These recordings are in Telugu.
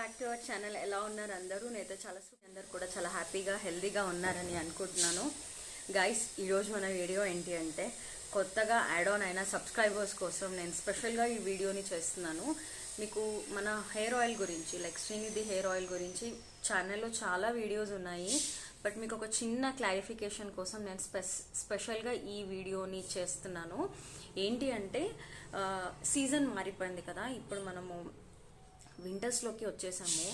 బ్యాక్ టు అవర్ ఛానల్ ఎలా ఉన్నారు అందరూ? నేనైతే చాలా సు- అందరూ కూడా చాలా హ్యాపీగా హెల్దీగా ఉన్నారని అనుకుంటున్నాను. గైస్ ఈరోజు మన వీడియో ఏంటి అంటే కొత్తగా యాడ్ ఆన్ అయిన సబ్స్క్రైబర్స్ కోసం నేను స్పెషల్గా ఈ వీడియోని చేస్తున్నాను. మీకు మన హెయిర్ ఆయిల్ గురించి లైక్ శ్రీనిధి హెయిర్ ఆయిల్ గురించి ఛానల్లో చాలా వీడియోస్ ఉన్నాయి. బట్ మీకు ఒక చిన్న క్లారిఫికేషన్ కోసం నేను స్పెస్ స్పెషల్గా ఈ వీడియోని చేస్తున్నాను. ఏంటి అంటే సీజన్ మారిపోయింది కదా. ఇప్పుడు మనము వింటర్స్లోకి వచ్చేసాము.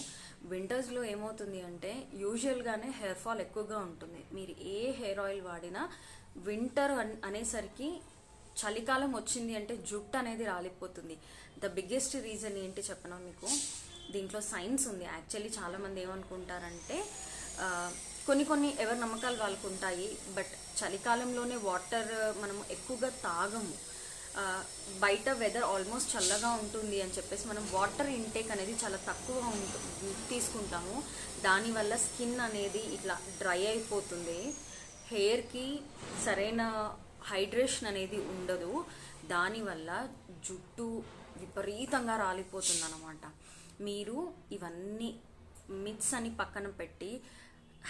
వింటర్స్లో ఏమవుతుంది అంటే యూజువల్గానే హెయిర్ ఫాల్ ఎక్కువగా ఉంటుంది. మీరు ఏ హెయిర్ ఆయిల్ వాడినా వింటర్ అనేసరికి చలికాలం వచ్చింది అంటే జుట్టు అనేది రాలిపోతుంది. ద బిగ్గెస్ట్ రీజన్ ఏంటి చెప్పనా మీకు? దీంట్లో సైన్స్ ఉంది. యాక్చువల్లీ చాలామంది ఏమనుకుంటారంటే కొన్ని కొన్ని ఎవరి నమ్మకాలు వాళ్ళకు ఉంటాయి బట్ చలికాలంలోనే వాటర్ మనం ఎక్కువగా తాగము. బయట వెదర్ ఆల్మోస్ట్ చల్లగా ఉంటుంది అని చెప్పేసి మనం వాటర్ ఇంటేక్ అనేది చాలా తక్కువ ఉంటు తీసుకుంటాము. దానివల్ల స్కిన్ అనేది ఇట్లా డ్రై అయిపోతుంది. హెయిర్కి సరైన హైడ్రేషన్ అనేది ఉండదు. దానివల్ల జుట్టు విపరీతంగా రాలిపోతుంది అనమాట మీరు ఇవన్నీ మిక్స్ అని పక్కన పెట్టి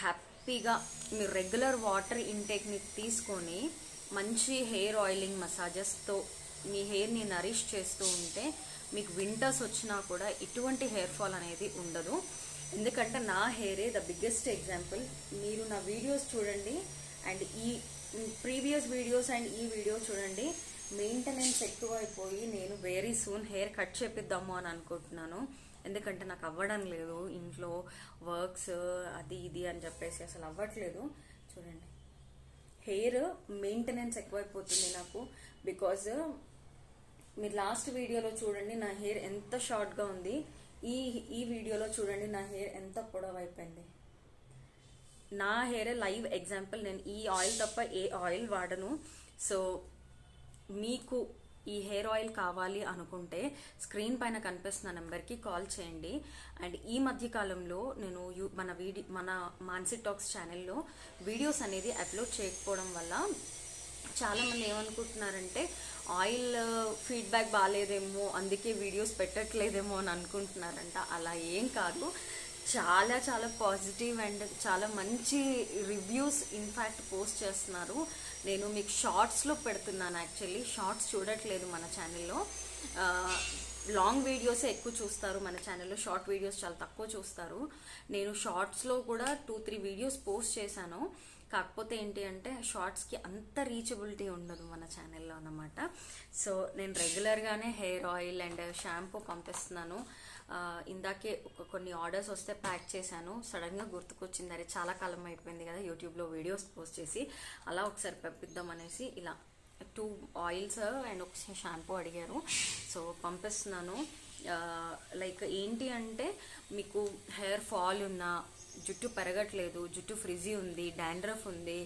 హ్యాపీగా మీరు రెగ్యులర్ వాటర్ ఇంటేక్ని తీసుకొని మంచి హెయిర్ ఆయిలింగ్ మసాజెస్తో మీ హెయిర్ని నరిష్ చేస్తూ ఉంటే మీకు వింటర్స్ వచ్చినా కూడా ఎటువంటి హెయిర్ ఫాల్ అనేది ఉండదు. ఎందుకంటే నా హెయిరే ద బిగ్గెస్ట్ ఎగ్జాంపుల్ మీరు నా వీడియోస్ చూడండి అండ్ ఈ ప్రీవియస్ వీడియోస్ అండ్ ఈ వీడియో చూడండి. మెయింటెనెన్స్ ఎక్కువ అయిపోయి నేను వెరీ సూన్ హెయిర్ కట్ చేపిద్దాము అని అనుకుంటున్నాను. ఎందుకంటే నాకు అవ్వడం లేదు. ఇంట్లో వర్క్స్ అది ఇది అని చెప్పేసి అసలు అవ్వట్లేదు. చూడండి. హెయిర్ మెయింటెనెన్స్ ఎక్కువైపోతుంది నాకు. బికాజ్ మీరు లాస్ట్ వీడియోలో చూడండి నా హెయిర్ ఎంత షార్ట్గా ఉంది. ఈ ఈ వీడియోలో చూడండి నా హెయిర్ ఎంత పొడవైపోయింది. నా హెయిర్ లైవ్ ఎగ్జాంపుల్ నేను ఈ ఆయిల్ తప్ప ఏ ఆయిల్ వాడను. సో మీకు ఈ హెయిర్ ఆయిల్ కావాలి అనుకుంటే స్క్రీన్ పైన కనిపిస్తున్న నెంబర్కి కాల్ చేయండి. అండ్ ఈ మధ్య కాలంలో నేను మన వీడి మన మాన్సి టాక్స్ ఛానల్లో వీడియోస్ అనేది అప్లోడ్ చేయకపోవడం వల్ల చాలామంది ఏమనుకుంటున్నారంటే ఆయిల్ ఫీడ్బ్యాక్ బాగాలేదేమో అందుకే వీడియోస్ పెట్టట్లేదేమో అని అనుకుంటున్నారంట. అలా ఏం కాదు. చాలా చాలా పాజిటివ్ అండ్ చాలా మంచి రివ్యూస్ ఇన్ఫ్యాక్ట్ పోస్ట్ చేస్తున్నారు. నేను మీకు షార్ట్స్లో పెడుతున్నాను యాక్చువల్లీ షార్ట్స్ చూడట్లేదు మన ఛానల్లో లాంగ్ వీడియోసే ఎక్కువ చూస్తారు మన ఛానల్లో షార్ట్ వీడియోస్ చాలా తక్కువ చూస్తారు. నేను షార్ట్స్లో కూడా టూ త్రీ వీడియోస్ పోస్ట్ చేశాను. కాకపోతే ఏంటి అంటే షార్ట్స్కి అంత రీచబిలిటీ ఉండదు మన ఛానల్లో అన్నమాట. సో నేను రెగ్యులర్గానే హెయిర్ ఆయిల్ అండ్ షాంపూ పంపిస్తున్నాను. ఇందాకే కొన్ని ఆర్డర్స్ వస్తే ప్యాక్ చేశాను. సడన్గా గుర్తుకొచ్చింది అరే చాలా కాలం అయిపోయింది కదా యూట్యూబ్లో వీడియోస్ పోస్ట్ చేసి అలా ఒకసారి పంపిద్దాం అనేసి ఇలా టూ ఆయిల్స్ అండ్ ఒక షాంపూ అడిగారు. సో పంపిస్తున్నాను. లైక్ ఏంటి అంటే మీకు హెయిర్ ఫాల్ ఉన్నా జుట్టు పెరగట్లేదు జుట్టు ఫ్రిజీ ఉంది డాండ్రఫ్ ఉంది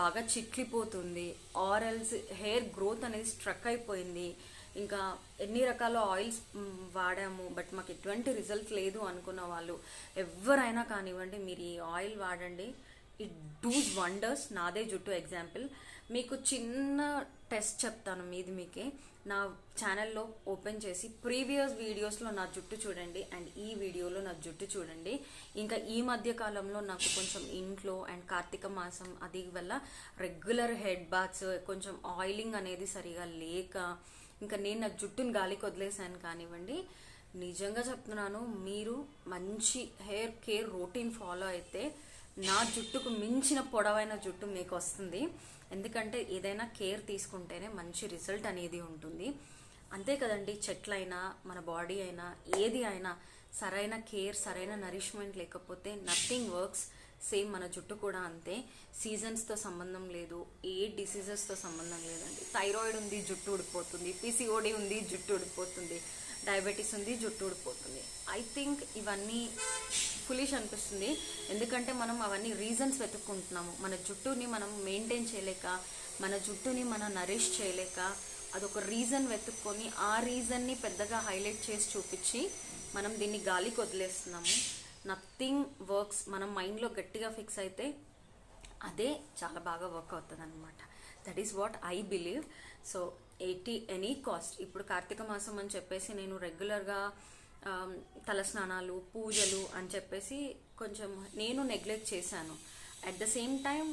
బాగా చిట్లిపోతుంది ఆరల్స్ హెయిర్ గ్రోత్ అనేది స్ట్రక్ అయిపోయింది. ఇంకా ఎన్ని రకాల ఆయిల్స్ వాడాము బట్ మాకు ఎటువంటి రిజల్ట్ లేదు అనుకున్న వాళ్ళు ఎవరైనా కానివ్వండి మీరు ఈ ఆయిల్ వాడండి. ఇట్ డూస్ వండర్స్ నాదే జుట్టు ఎగ్జాంపుల్ మీకు చిన్న టెస్ట్ చెప్తాను మీది మీకే. నా ఛానల్లో ఓపెన్ చేసి ప్రీవియస్ వీడియోస్లో నా జుట్టు చూడండి అండ్ ఈ వీడియోలో నా జుట్టు చూడండి. ఇంకా ఈ మధ్య కాలంలో నాకు కొంచెం ఇంట్లో అండ్ కార్తీక మాసం అది వల్ల రెగ్యులర్ హెడ్ బాత్స్ కొంచెం ఆయిలింగ్ అనేది సరిగా లేక ఇంకా నేను నా జుట్టును గాలికి వదిలేసాను కానివ్వండి. నిజంగా చెప్తున్నాను మీరు మంచి హెయిర్ కేర్ రొటీన్ ఫాలో అయితే నా జుట్టుకు మించిన పొడవైన జుట్టు మీకు వస్తుంది ఎందుకంటే ఏదైనా కేర్ తీసుకుంటేనే మంచి రిజల్ట్ అనేది ఉంటుంది. అంతే కదండి చెట్లైనా మన బాడీ అయినా ఏది అయినా సరైన కేర్ సరైన నరిష్మెంట్ లేకపోతే నథింగ్ వర్క్స్. సేమ్ మన జుట్టు కూడా అంతే. సీజన్స్తో సంబంధం లేదు. ఏ డిసీజెస్తో సంబంధం లేదండి. థైరాయిడ్ ఉంది జుట్టు ఉడిపోతుంది పీసీఓడి ఉంది జుట్టు ఉడిపోతుంది డయాబెటీస్ ఉంది జుట్టు ఊడిపోతుంది. ఐ థింక్ ఇవన్నీ ఫులిష్ అనిపిస్తుంది. ఎందుకంటే మనం అవన్నీ రీజన్స్ వెతుక్కుంటున్నాము. మన జుట్టుని మనం మెయింటైన్ చేయలేక మన జుట్టుని మనం నరిష్ చేయలేక అదొక రీజన్ వెతుక్కొని ఆ రీజన్ని పెద్దగా హైలైట్ చేసి చూపించి మనం దీన్ని గాలికి వదిలేస్తున్నాము. నథింగ్ వర్క్స్ మనం మైండ్లో గట్టిగా ఫిక్స్ అయితే అదే చాలా బాగా వర్క్ అవుతుంది అనమాట that is what I believe so at any cost ఇప్పుడు కార్తీక మాసం అని చెప్పేసి నేను రెగ్యులర్గా తలస్నానాలు పూజలు అని చెప్పేసి కొంచెం నేను నెగ్లెక్ట్ చేశాను. At the same time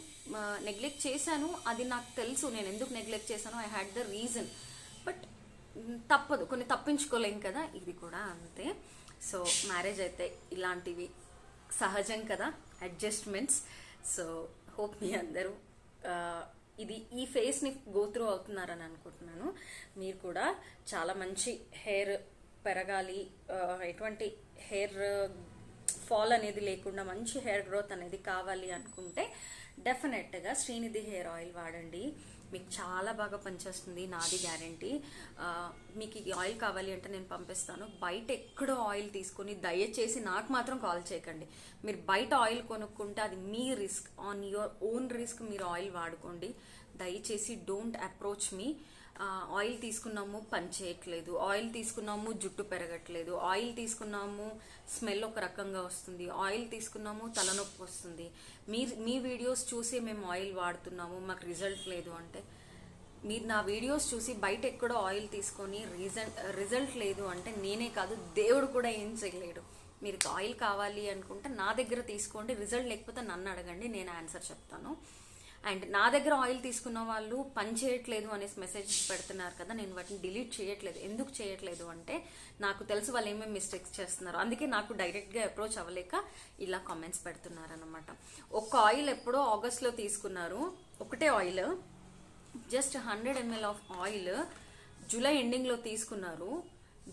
neglect చేశాను. అది నాకు తెలుసు. నేను ఎందుకు నెగ్లెక్ట్ చేశాను I had the reason but తప్పదు. కొన్ని తప్పించుకోలేం కదా? ఇది కూడా అంతే. సో మ్యారేజ్ అయితే ఇలాంటివి సహజం కదా? అడ్జస్ట్మెంట్స్ సో హోప్ మీ అందరూ ఇది ఈ ఫేస్ని గో త్రూ అవుతున్నారని అనుకుంటున్నాను. మీరు కూడా చాలా మంచి హెయిర్ పెరగాలి ఎటువంటి హెయిర్ ఫాల్ అనేది లేకుండా మంచి హెయిర్ గ్రోత్ అనేది కావాలి అనుకుంటే డెఫినెట్గా శ్రీనిధి హెయిర్ ఆయిల్ వాడండి. మీకు చాలా బాగా పనిచేస్తుంది నాది గ్యారంటీ. మీకు ఈ ఆయిల్ కావాలి అంటే నేను పంపిస్తాను. బయట ఎక్కడో ఆయిల్ తీసుకొని దయచేసి నాకు మాత్రం కాల్ చేయకండి. మీరు బయట ఆయిల్ కొనుక్కుంటే అది మీ risk. On your own risk మీరు ఆయిల్ వాడుకోండి. దయచేసి డోంట్ అప్రోచ్ మీ. ఆయిల్ తీసుకున్నాము పని చేయట్లేదు. ఆయిల్ తీసుకున్నాము జుట్టు పెరగట్లేదు. ఆయిల్ తీసుకున్నాము స్మెల్ ఒక రకంగా వస్తుంది. ఆయిల్ తీసుకున్నాము తలనొప్పి వస్తుంది. మీ మీ వీడియోస్ చూసి మేము ఆయిల్ వాడుతున్నాము మాకు రిజల్ట్ లేదు అంటే. మీరు నా వీడియోస్ చూసి బయట ఎక్కడో ఆయిల్ తీసుకొని రీజన్ రిజల్ట్ లేదు అంటే నేనే కాదు దేవుడు కూడా ఏం చేయలేడు. మీరు ఆయిల్ కావాలి అనుకుంటే నా దగ్గర తీసుకోండి రిజల్ట్ లేకపోతే నన్ను అడగండి నేను ఆన్సర్ చెప్తాను. అండ్ నా దగ్గర ఆయిల్ తీసుకున్న వాళ్ళు పని చేయట్లేదు అనేసి మెసేజ్ పెడుతున్నారు కదా నేను వాటిని డిలీట్ చేయట్లేదు. ఎందుకు చేయట్లేదు అంటే నాకు తెలుసు వాళ్ళు ఏమేమి మిస్టేక్స్ చేస్తున్నారు. అందుకే నాకు డైరెక్ట్గా అప్రోచ్ అవ్వలేక ఇలా కామెంట్స్ పెడుతున్నారు అనమాట ఒక ఆయిల్ ఎప్పుడో ఆగస్ట్లో తీసుకున్నారు. ఒకటే oil just hundred ML of oil July ఎండింగ్లో తీసుకున్నారు.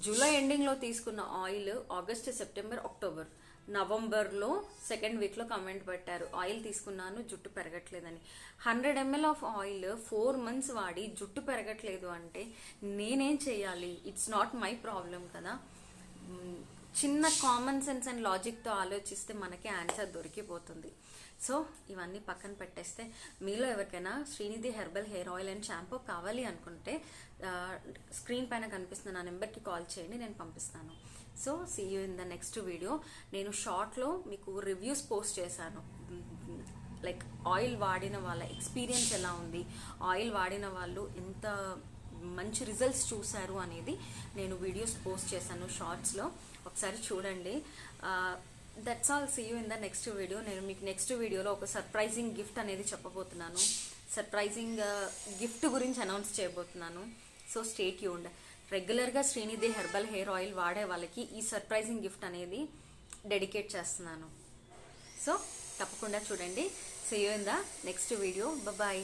జూలై ఎండింగ్లో తీసుకున్న ఆయిల్ ఆగస్ట్ సెప్టెంబర్ అక్టోబర్ నవంబర్లో సెకండ్ వీక్లో కమెంట్ పెట్టారు. ఆయిల్ తీసుకున్నాను జుట్టు పెరగట్లేదని. Hundred ML of oil four months వాడి జుట్టు పెరగట్లేదు అంటే నేనేం చేయాలి? ఇట్స్ నాట్ మై ప్రాబ్లం కదా. చిన్న కామన్ సెన్స్ అండ్ లాజిక్తో ఆలోచిస్తే మనకి ఆన్సర్ దొరికిపోతుంది. సో ఇవన్నీ పక్కన పెట్టేస్తే మీలో ఎవరికైనా Srinidhi herbal hair oil and shampoo కావాలి అనుకుంటే స్క్రీన్ పైన కనిపిస్తున్న నా నెంబర్కి కాల్ చేయండి నేను పంపిస్తాను. So see you in the next video నేను షార్ట్లో మీకు రివ్యూస్ పోస్ట్ చేశాను. లైక్ ఆయిల్ వాడిన వాళ్ళ ఎక్స్పీరియన్స్ ఎలా ఉంది? ఆయిల్ వాడిన వాళ్ళు ఎంత మంచి రిజల్ట్స్ చూశారు అనేది నేను వీడియోస్ పోస్ట్ చేశాను షార్ట్స్లో. ఒకసారి చూడండి. That's all see you in the next video నేను మీకు నెక్స్ట్ వీడియోలో ఒక సర్ప్రైజింగ్ గిఫ్ట్ అనేది చెప్పబోతున్నాను. సర్ప్రైజింగ్ గిఫ్ట్ uh, గురించి అనౌన్స్ చేయబోతున్నాను. సో స్టేట్ యూండ్ రెగ్యులర్గా శ్రీనిధి హెర్బల్ హెయిర్ ఆయిల్ వాడే వాళ్ళకి ఈ సర్ప్రైజింగ్ గిఫ్ట్ అనేది డెడికేట్ చేస్తున్నాను. సో తప్పకుండా చూడండి. See you in the next video bye